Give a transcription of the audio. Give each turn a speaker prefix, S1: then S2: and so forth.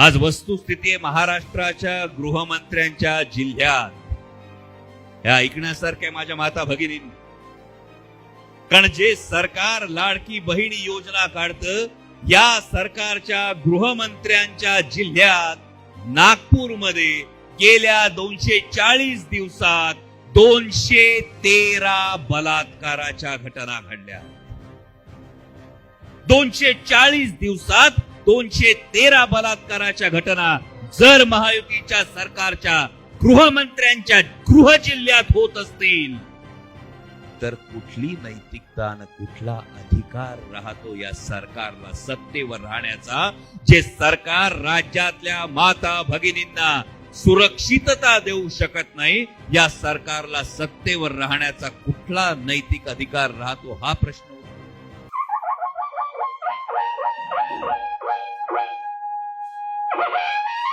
S1: आज वस्तुस्थिती महाराष्ट्राच्या गृहमंत्र्यांच्या जिल्ह्यात. ह्या ऐकण्यासारख्या माझ्या माता भगिनींनी. कारण जे सरकार लाडकी बहिणी योजना काढतं या सरकारच्या गृहमंत्र्यांच्या जिल्ह्यात नागपूरमध्ये गेल्या दोनशे चाळीस दिवसात दोनशे तेरा बलात्काराच्या घटना घडल्या. दोनशे चाळीस दिवसात दोनशे तेरा बलात्काराच्या घटना जर महायुतीच्या सरकारच्या गृहमंत्र्यांच्या गृह जिल्ह्यात होत असतील तर कुठली नैतिकता आणि कुठला अधिकार राहतो या सरकारला सत्तेवर राहण्याचा जे सरकार राज्यातल्या माता भगिनींना सुरक्षितता देऊ शकत नाही या सरकारला सत्तेवर राहण्याचा कुठला नैतिक अधिकार राहतो हा प्रश्न Bye.